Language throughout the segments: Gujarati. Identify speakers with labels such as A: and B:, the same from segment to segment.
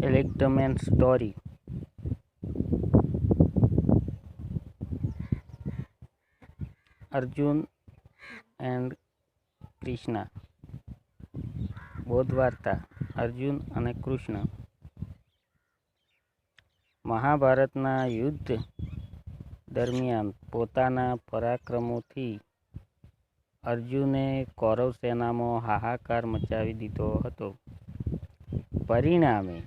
A: Electman story Arjun and Krishna બોધવાર્તા વાર્તા અર્જુન અને કૃષ્ણ મહાભારતના યુદ્ધ દરમિયાન પોતાના પરાક્રમોથી અર્જુને કૌરવ સેનામાં હાહાકાર મચાવી દીધો હતો. પરિણામે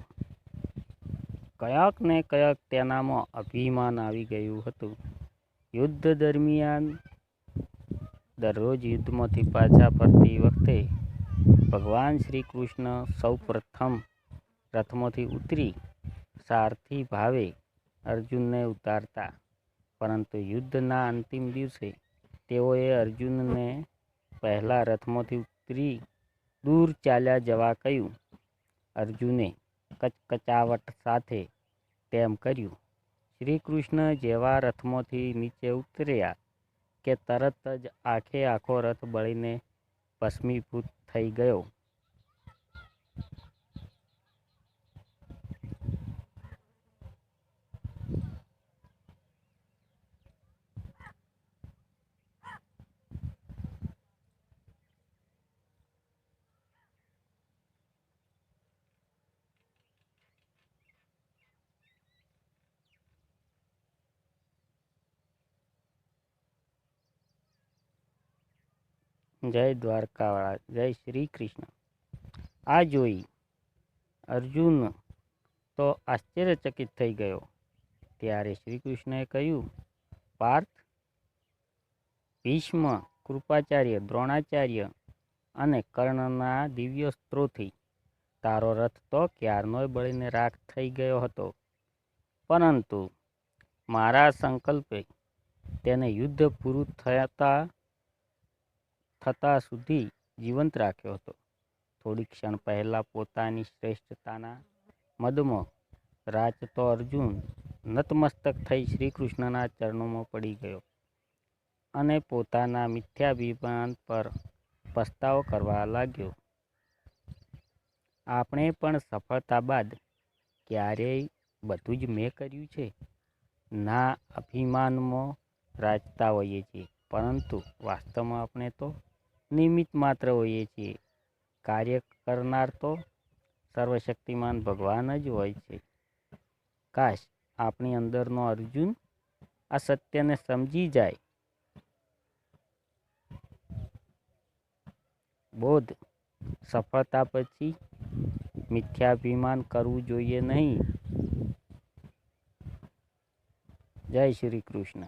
A: કયાક ને કયાક તેનામાં અભિમાન આવી ગયું હતું. યુદ્ધ દરમિયાન દરરોજ યુદ્ધમાંથી પાછા ફરતી વખતે ભગવાન શ્રી કૃષ્ણ સૌ પ્રથમ રથમાંથી ઉતરી સારથી ભાવે અર્જુનને ઉતારતા. પરંતુ યુદ્ધના અંતિમ દિવસે તેઓએ અર્જુનને પહેલાં રથમાંથી ઉતરી દૂર ચાલ્યા જવા કહ્યું. અર્જુને કચકચાવટ સાથે તેમ કર્યું. શ્રી કૃષ્ણ જેવા રથમાંથી નીચે ઉતર્યા કે તરત જ આખે આખો રથ બળીને ભસ્મીભૂત થઈ ગયો. જય દ્વારકાવાળા, જય શ્રી કૃષ્ણ. આ જોઈ અર્જુન તો આશ્ચર્યચકિત થઈ ગયો. ત્યારે શ્રી કૃષ્ણએ કહ્યું, પાર્થ, ભીષ્મ, કૃપાચાર્ય, દ્રોણાચાર્ય અને કર્ણના દિવ્ય સ્ત્રોથી તારો રથ તો ક્યારનોય બળીને રાખ થઈ ગયો હતો. પરંતુ મારા સંકલ્પે તેને યુદ્ધ પૂરું થતા થતાં સુધી જીવંત રાખ્યો હતો. થોડી ક્ષણ પહેલાં પોતાની શ્રેષ્ઠતાના મદમાં રાચતો અર્જુન નતમસ્તક થઈ શ્રી કૃષ્ણના ચરણોમાં પડી ગયો અને પોતાના મિથ્યાભિમાન પર પસ્તાવો કરવા લાગ્યો. આપણે પણ સફળતા બાદ ક્યારેય બધું જ મેં કર્યું છે? ના અભિમાનમાં રાચતા હોઈએ છીએ, પરંતુ વાસ્તવમાં આપણે તો નિમિત્ત માત્ર હોઈએ છીએ. કાર્ય કરનાર તો સર્વશક્તિમાન ભગવાન જ હોય છે. કાશ આપણી અંદરનો અર્જુન આ સત્યને સમજી જાય. બોધ સફળતા પછી મિથ્યાભિમાન કરવું જોઈએ નહીં. જય શ્રી કૃષ્ણ.